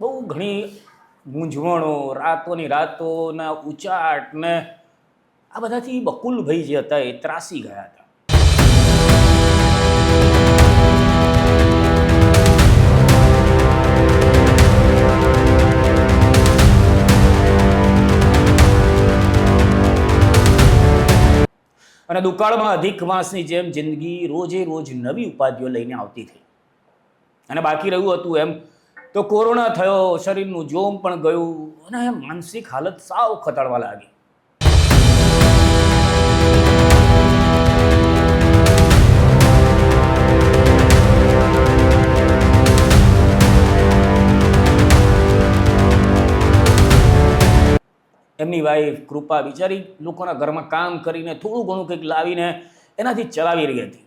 બહુ ઘણી મૂંઝવણો, રાતોની રાતોના ઉચાટ ને આ બધાથી બકુલભાઈ જે હતા એ ત્રાસી ગયા હતા. અને દુકાળમાં અધિક માસની જેમ જિંદગી રોજે રોજ નવી ઉપાધિઓ લઈને આવતી થઈ. અને બાકી રહ્યું હતું એમ તો કોરોના થયો, શરીરનું જોમ પણ ગયું અને માનસિક હાલત સાવ ખતાડવા લાગી. એમની વાઈફ કૃપા બિચારી લોકોના ઘરમાં કામ કરીને થોડું ઘણું કંઈક લાવીને એનાથી ચલાવી રહી હતી.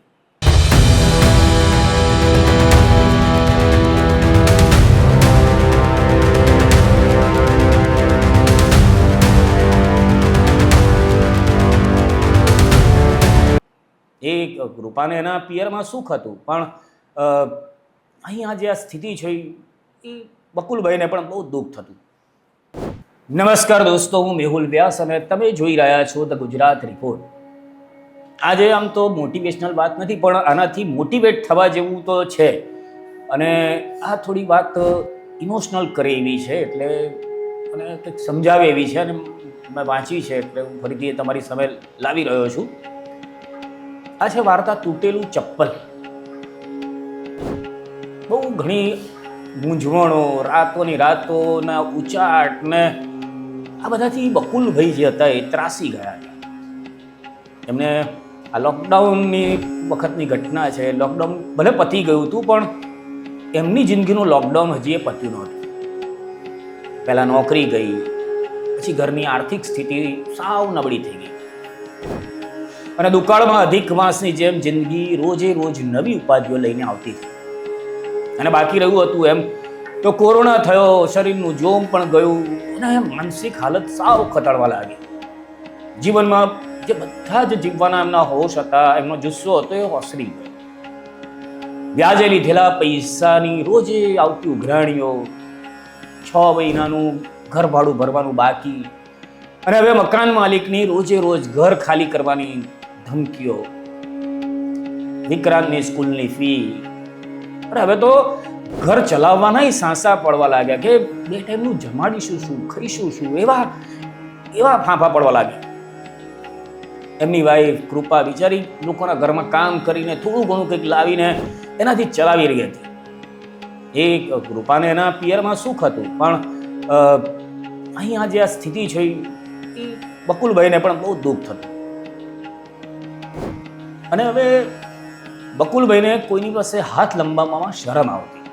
એ કૃપાને એના પિયરમાં સુખ હતું. પણ અહીંયા જે આ સ્થિતિ છે એ બકુલભાઈને પણ બહુ દુઃખ થતું. નમસ્કાર દોસ્તો, હું મેહુલ વ્યાસ અને તમે જોઈ રહ્યા છો ધ ગુજરાત રિપોર્ટ. આજે આમ તો મોટિવેશનલ વાત નથી, પણ આનાથી મોટિવેટ થવા જેવું તો છે. અને આ થોડી વાત ઇમોશનલ કરે એવી છે, એટલે અને કંઈક સમજાવે એવી છે અને મેં વાંચી છે, એટલે હું ફરીથી તમારી સામે લાવી રહ્યો છું. આ છે વાર્તા તૂટેલું ચપ્પલ. બહુ ઘણી મૂંઝવણો રાતોની રાતોના ઉચાટ ને આ બધાથી બકુલભાઈ જે હતા એ ત્રાસી ગયા એમને આ લોકડાઉનની વખતની ઘટના છે, લોકડાઉન ભલે પતી ગયું હતું, પણ એમની જિંદગીનું લોકડાઉન હજી એ પત્યું નહોતું. પહેલાં નોકરી ગઈ, પછી ઘરની આર્થિક સ્થિતિ સાવ નબળી થઈ ગઈ. અને દુકાળમાં અધિક માસની જેમ જિંદગી રોજે રોજ નવી ઉપાધિઓ લઈને આવતી હતી. અને બાકી રહ્યું હતું એમ તો કોરોના થયો, શરીરનું જોમ પણ ગયું અને માનસિક હાલત સાવ ખતાડવા લાગી. જીવનમાં જે બધા જ જીવવાના એમના હોશ હતા, એમનો જુસ્સો હતો એ ઓસરી ગયો. વ્યાજે લીધેલા પૈસાની રોજે આવતી ઉઘરાણીઓ, છ મહિનાનું ઘર ભાડું ભરવાનું બાકી અને હવે મકાન માલિકની રોજે રોજ ઘર ખાલી કરવાની ધમકીઓ. વિક્રાંતની સ્કૂલની ફી. અરે હવે તો ઘર ચલાવવાના સાંસા પડવા લાગ્યા કે બે ટાઈમનું જમાડીશું શું ખાઈશું શું, એવા એવા ફાંફા પડવા લાગ્યા. એમની વાઈફ કૃપા બિચારી લોકોના ઘરમાં કામ કરીને થોડું ઘણું કંઈક લાવીને એનાથી ચલાવી રહી હતી. એ કૃપાને એના પિયરમાં સુખ હતું, પણ અહીંયા જે આ સ્થિતિ છે, એ બકુલભાઈને પણ બહુ દુઃખ થતું. અને હવે બકુલભાઈને કોઈની પાસે હાથ લંબાવવામાં શરમ આવતી.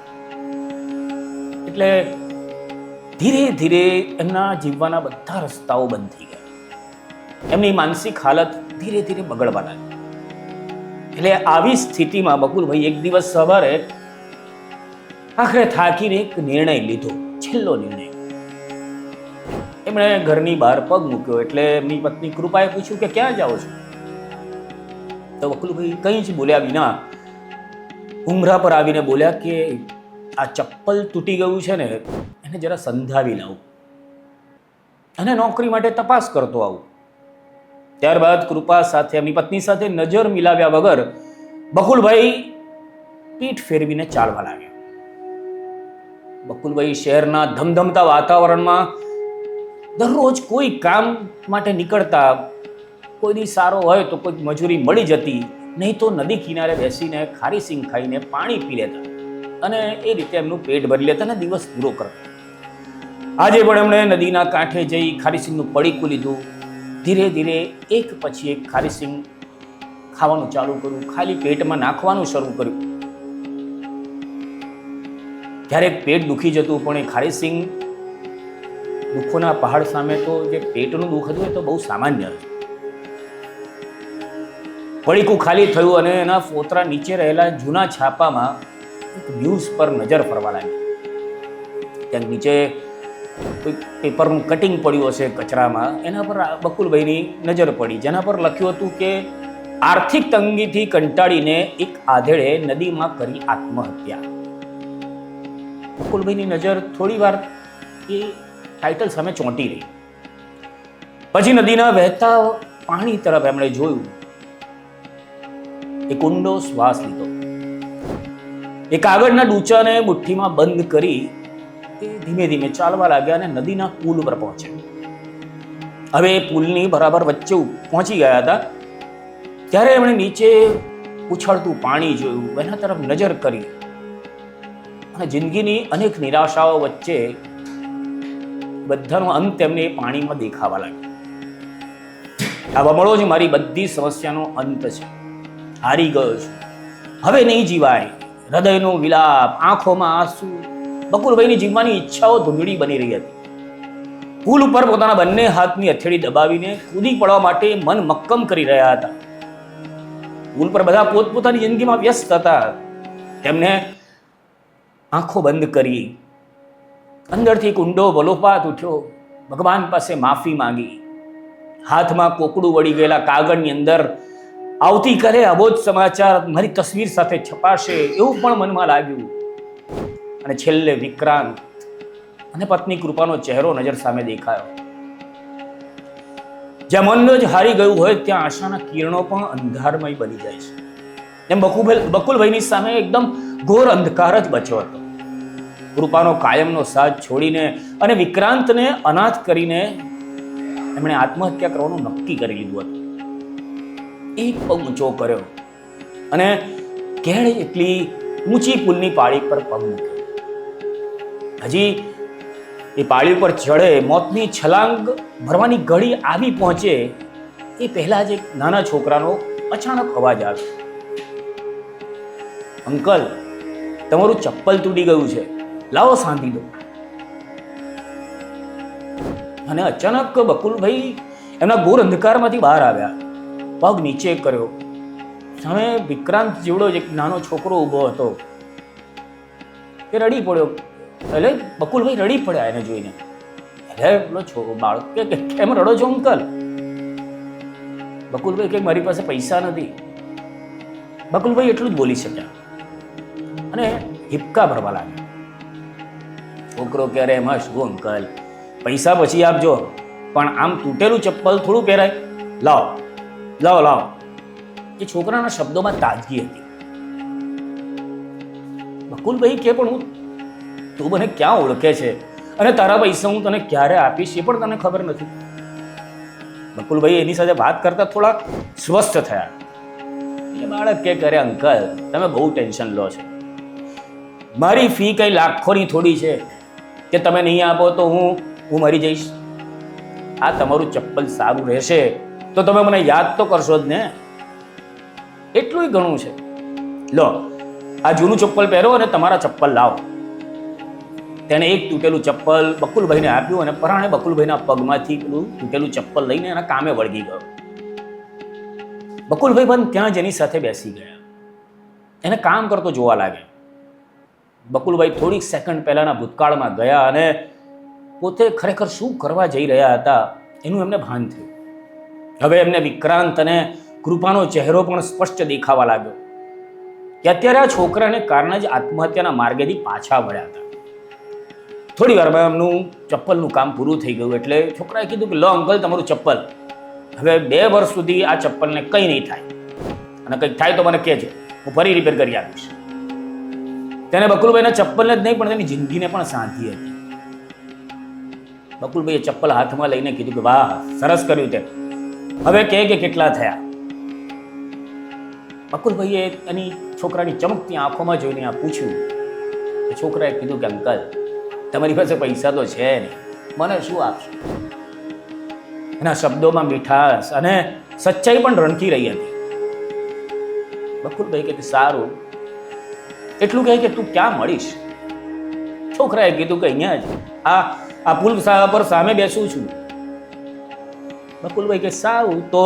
એટલે ધીરે ધીરે એમના જીવવાના બધા રસ્તાઓ બંધ થઈ ગયા. એમની માનસિક હાલત ધીરે ધીરે બગડવા લાગી. એટલે આવી સ્થિતિમાં બકુલભાઈ એક દિવસ સવારે આખરે થાકીને એક નિર્ણય લીધો, છેલ્લો નિર્ણય. એમણે ઘરની બહાર પગ મૂક્યો એટલે એમની પત્ની કૃપાએ પૂછ્યું કે ક્યાં જાઓ છો? તો વકુલભાઈ કંઈ જ બોલ્યા વિના ઉમરા પર આવીને બોલ્યા કે આ ચપ્પલ તૂટી ગયું છે ને, એને જરા સંધાવી લાવું. અને નોકરી માટે તપાસ કરતો આવું. ત્યારબાદ કૃપા સાથે એમની પત્ની સાથે નજર મિલાવ્યા વગર બકુલભાઈ પીઠ ફેરવીને ચાલવા લાગ્યા. બકુલભાઈ શહેરના ધમધમતા વાતાવરણમાં દરરોજ કોઈ કામ માટે નીકળતા કોઈ દી સારો હોય તો કોઈ મજૂરી મળી જતી, નહીં તો નદી કિનારે બેસીને ખારી સિંગ ખાઈને પાણી પી લેતા અને એ રીતે એમનું પેટ ભરી લેતા અને દિવસ પૂરો કરતા. આજે પણ એમણે નદીના કાંઠે જઈ ખારીસિંગનું પડીકું લીધું. ધીરે ધીરે એક પછી એક ખારીસિંગ ખાવાનું ચાલુ કર્યું, ખાલી પેટમાં નાખવાનું શરૂ કર્યું. ક્યારેક પેટ દુખી જતું, પણ એ ખારીસિંગ દુઃખોના પહાડ સામે તો જે પેટનું દુઃખ હતું એ તો બહુ સામાન્ય હતું. પડીકું ખાલી થયું અને એના ફોતરા નીચે રહેલા જૂના છાપામાં એક ન્યૂઝ પર નજર ફરવા લાગી. ક્યાંક નીચે કોઈ પેપરનું કટિંગ પડ્યું હશે કચરામાં, એના પર બકુલભાઈની નજર પડી, જેના પર લખ્યું હતું કે, આર્થિક તંગીથી કંટાળીને એક આધેડે નદીમાં કરી આત્મહત્યા. બકુલભાઈની નજર થોડી વાર એ ટાઇટલ સામે ચોંટી રહી. પછી નદીના વહેતા પાણી તરફ એમણે જોયું. એક ઊંડો શ્વાસ લીધો. એ કાગળના ડૂચાને મુઠ્ઠીમાં બંધ કરી એ ધીમે ધીમે ચાલવા લાગ્યા અને નદીના પુલ પર પહોંચ્યા. હવે એ પુલની બરાબર વચ્ચે પહોંચી ગયા હતા. ત્યારે એમણે નીચે ઉછળતું પાણી જોયું, એના તરફ નજર કરી. અને જિંદગીની અનેક નિરાશાઓ વચ્ચે બધાનો અંત એમને પાણીમાં દેખાવા લાગ્યો. આ બમણો જ મારી બધી સમસ્યાનો અંત છે. હારી ગયો છું. હવે નહીં જીવાય. હૃદયનો વિલાપ, આંખોમાં આંસુ. બકુલભાઈની જીવવાની ઈચ્છાઓ ધૂંધળી બની રહી હતી. પુલ ઉપર પોતાના બંને હાથની હથેળી દબાવીને કૂદી પડવા માટે મન મક્કમ કરી રહ્યા હતા. પુલ પર બધા પોતપોતાની જિંદગીમાં વ્યસ્ત હતા. તેમને આંખો બંધ કરી. અંદરથી કુંડો વલોપાત ઉઠ્યો. ભગવાન પાસે માફી માંગી. હાથમાં કોકડું વળી ગયેલા કાગળની અંદર આવતીકાલે આવો જ સમાચાર મારી તસવીર સાથે છપાશે એવું પણ મનમાં લાગ્યું. અને છેલ્લે વિક્રાંત. અને પત્ની કૃપાનો ચહેરો નજર સામે દેખાયો. જ્યાં મનનો જ હારી ગયું હોય ત્યાં આશાના કિરણો પણ અંધારમય બની જાય છે. એમ બકુભાઈ બકુલભાઈની સામે એકદમ ઘોર અંધકાર જ બચ્યો હતો. કૃપાનો કાયમનો સાથ છોડીને અને વિક્રાંતને અનાથ કરીને એમણે આત્મહત્યા કરવાનું નક્કી કરી લીધું હતું. એક પગ ઊંચો કર્યો અને કેળ એટલી ઊંચી પુલની પાળી પર પગ મૂક્યો. હજી એ પાળી ઉપર ચડે, મોતની છલાંગ ભરવાની ઘડી આવી પહોંચે, એ પહેલા જ એક નાના છોકરાનો અચાનક અવાજ આવ્યો. અંકલ, તમારું ચપ્પલ તૂટી ગયું છે. લાવો સાંધી દો. અને અચાનક બકુલભાઈ એમના ઘોર અંધકારમાંથી બહાર આવ્યા. પગ નીચે કર્યો. સામે વિક્રાંત જેવડો જ એક નાનો છોકરો ઊભો હતો. એ રડી પડ્યો. એટલે બકુલભાઈ રડી પડ્યા એને જોઈને. એટલે પેલો છો, બાળક કે કે કેમ રડો છો, અંકલ? બકુલભાઈ કે, મારી પાસે પૈસા નથી. બકુલભાઈ એટલું જ બોલી શક્યા. અને હિપકા ભરવા લાગ્યા. છોકરો ક્યારે એમાં શું, અંકલ? પૈસા પછી આપજો. પણ આમ તૂટેલું ચપ્પલ થોડું પહેરાય. લાવો. લાવો લાવો. એ છોકરાના શબ્દોમાં તાજગી હતી. બકુલભાઈ કે પણ હું, તું મને ક્યાં ઓળખે છે? અને તારા પૈસા હું તને ક્યારે આપીશ? એ પણ તને ખબર નથી. બકુલભાઈ એની સાથે વાત કરતા થોડા સ્વસ્થ થયા. એ બાળક કે કરે અંકલ, તમે બહુ ટેન્શન લો છો. મારી ફી કઈ લાખોની થોડી છે. કે તમે નહીં આપો તો હું હું મરી જઈશ. આ તમારું ચપ્પલ સારું રહેશે. તો તમે મને યાદ તો કરશો જ ને. એટલું ઘણું છે. લો, આ જૂનું ચપ્પલ પહેરો અને તમારા ચપ્પલ લાવો. તેણે એક તૂટેલું ચપ્પલ બકુલભાઈને આપ્યું અને પરાણે બકુલભાઈના પગમાંથી પેલું તૂટેલું ચપ્પલ લઈને એના કામે વળગી ગયો. બકુલભાઈ પણ ત્યાં જ એની સાથે બેસી ગયા. એને કામ કરતો જોવા લાગ્યા. બકુલભાઈ થોડીક સેકન્ડ પહેલાના ભૂતકાળમાં ગયા અને પોતે ખરેખર શું કરવા જઈ રહ્યા હતા એનું એમને ભાન થયું. હવે એમને વિક્રાંત અને કૃપાનો ચહેરો પણ સ્પષ્ટ દેખાવા લાગ્યો. કે અત્યારે આ છોકરાને કારણે જ આત્મહત્યાના માર્ગેથી પાછા વળ્યા હતા. થોડી વારમાં એમનું ચપ્પલનું કામ પૂરું થઈ ગયું એટલે છોકરાએ કીધું કે, લો અંકલ, તમારું ચપ્પલ. હવે બે વર્ષ સુધી આ ચપ્પલને કંઈ નહીં થાય. અને કંઈક થાય તો મને કહેજો. હું ફરી રિપેર કરી આપીશ. તેને બકુલભાઈના ચપ્પલને જ નહીં, પણ તેની જિંદગીને પણ સાંધી હતી. બકુલભાઈએ ચપ્પલ હાથમાં લઈને કીધું કે, વાહ, સરસ કર્યું તે. હવે કહે કે કેટલા થયા? અકુલભાઈએ એની છોકરાની ચમકતી આંખોમાં જોઈને આ પૂછ્યું. છોકરાએ કીધું કે, અંકલ, તમારી પાસે પૈસા તો છે નહીં. મને શું આપશો? એના શબ્દોમાં મીઠાશ અને સચ્ચાઈ પણ રણકી રહી હતી. બકુલભાઈ કે સારું. એટલું કહે કે તું ક્યાં મળીશ? છોકરાએ કીધું કે, અહીંયા જ. આ આ પુલ પર સામે બેસું છું. બકુલભાઈ કે સારું તો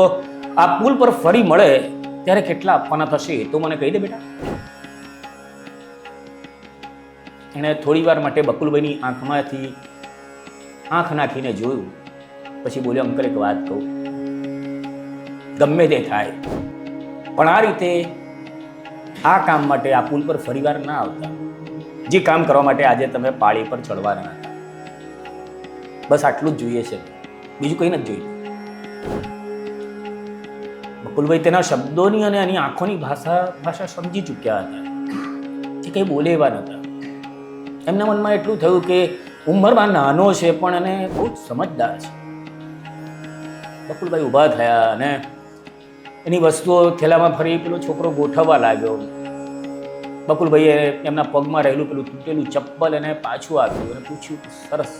આ પુલ પર ફરી મળે ત્યારે કેટલા આપવાના થશે તો મને કહી દે બેટા. એણે થોડી વાર માટે બકુલભાઈની આંખમાંથી આંખ નાખીને જોયું. પછી બોલ્યો, અંકલ, એક વાત કહું. ગમે તે થાય, પણ આ રીતે આ કામ માટે આ પુલ પર ફરીવાર ના આવતા. જે કામ કરવા માટે આજે તમે પાળી પર ચડવાના બસ આટલું જ જોઈએ છે. બીજું કંઈ નથી જોઈએ બકુલભાઈ તેના શબ્દોની અને એની આંખોની ભાષા ભાષા સમજી ચૂક્યા હતા. જે કંઈ બોલે એવા નહોતા. એમના મનમાં એટલું થયું કે ઉંમરમાં નાનો છે પણ એને બહુ જ સમજદાર છે. બકુલભાઈ ઊભા થયા અને એની વસ્તુઓ થેલામાં ફરી પેલો છોકરો ગોઠવવા લાગ્યો. બકુલભાઈએ એમના પગમાં રહેલું પેલું તૂટેલું ચપ્પલ એને પાછું આપ્યું અને પૂછ્યું સરસ,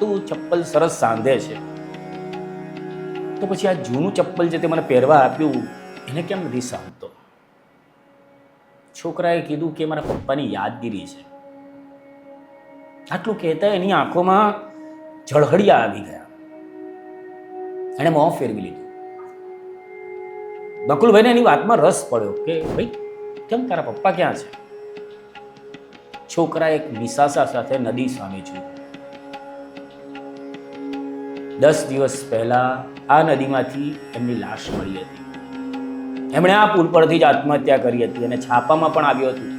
તું ચપ્પલ સરસ સાંધે છે. તો પછી આ જૂનું ચપ્પલ જે તે મને પહેરવા આપ્યું, એને કેમ નથી સાંધતો છોકરાએ કીધું કે મારા પપ્પાની યાદગીરી છે. આટલું કહેતા એની આંખોમાં ઝળહળિયા આવી ગયા. એણે મોં ફેરવી લીધું. બકુલભાઈને એની વાતમાં રસ પડ્યો કે, ભાઈ, કેમ તારા પપ્પા ક્યાં છે? છોકરા એક નિશાસા સાથે નદી સામે છે દસ દિવસ પહેલાં આ નદીમાંથી એમની લાશ મળી હતી. એમણે આ પુલ પરથી જ આત્મહત્યા કરી હતી અને છાપામાં પણ આવ્યું હતું.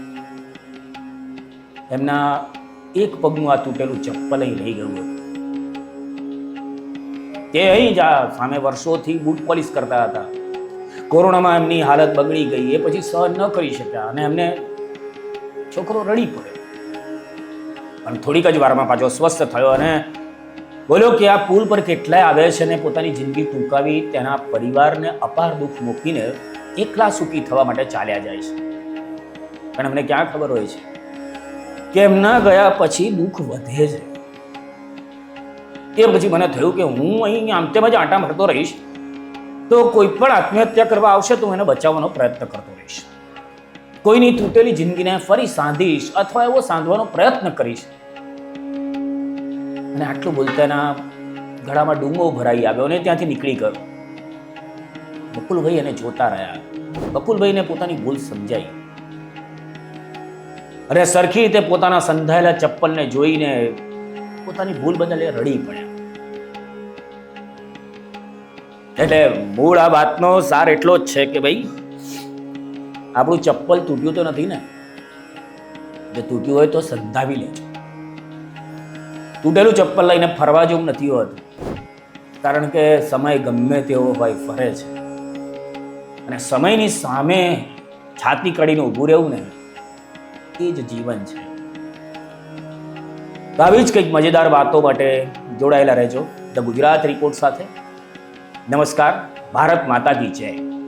એમના એક પગનું આ તૂટેલું ચપ્પલ અહીં રહી ગયું હતું. તે અહીં જ આ સામે વર્ષોથી બૂટ પોલિશ કરતા હતા. કોરોનામાં એમની હાલત બગડી ગઈ, એ પછી સહન ન કરી શક્યા અને એમને છોકરો રડી પડ્યો. પણ થોડીક જ વારમાં પાછો સ્વસ્થ થયો અને બોલ્યો કે આ પુલ પર કેટલાય આવે છે અને પોતાની જિંદગી ટૂંકાવી તેના પરિવારને અપાર દુઃખ મૂકીને એકલા સુખી થવા માટે ચાલ્યા જાય છે. પણ અમને ક્યાં ખબર હોય છે કે એમના ગયા પછી દુઃખ વધે છે. એ પછી મને થયું કે હું અહીં આમ તેમ જ આંટા મારતો રહીશ તો કોઈ પણ આત્મહત્યા કરવા આવશે તો હું એને બચાવવાનો પ્રયત્ન કરતો રહીશ. કોઈની તૂટેલી જિંદગીને ફરી સાંધીશ અથવા એવો સાંધવાનો પ્રયત્ન કરીશ અને આટલું બોલતા એના ગળામાં ડુંગો ભરાઈ આવ્યો અને ત્યાંથી નીકળી ગયો. બકુલભાઈ એને જોતા રહ્યા. બકુલભાઈને પોતાની ભૂલ સમજાઈ. અને સરખી રીતે પોતાના સંધાયેલા ચપ્પલને જોઈને પોતાની ભૂલ બદલ રડી પડ્યા. એટલે મૂળ આ વાતનો સાર એટલો જ છે કે ભાઈ, આપણું ચપ્પલ તૂટ્યું તો નથી ને? જો તૂટ્યું હોય તો સંધાવી લેજો. તૂટેલું ચપ્પલ લઈને ફરવા જેવું નથી હોતું. કારણ કે સમય ગમે તેવો હોય ફરે છે. અને સમયની સામે છાતી કડીને ઊભું રહેવું ને એ જ જીવન છે. તો આવી જ કંઈક મજેદાર વાતો માટે જોડાયેલા રહેજો. ધ ગુજરાત રિપોર્ટ સાથે. નમસ્કાર. ભારત માતા કી જય.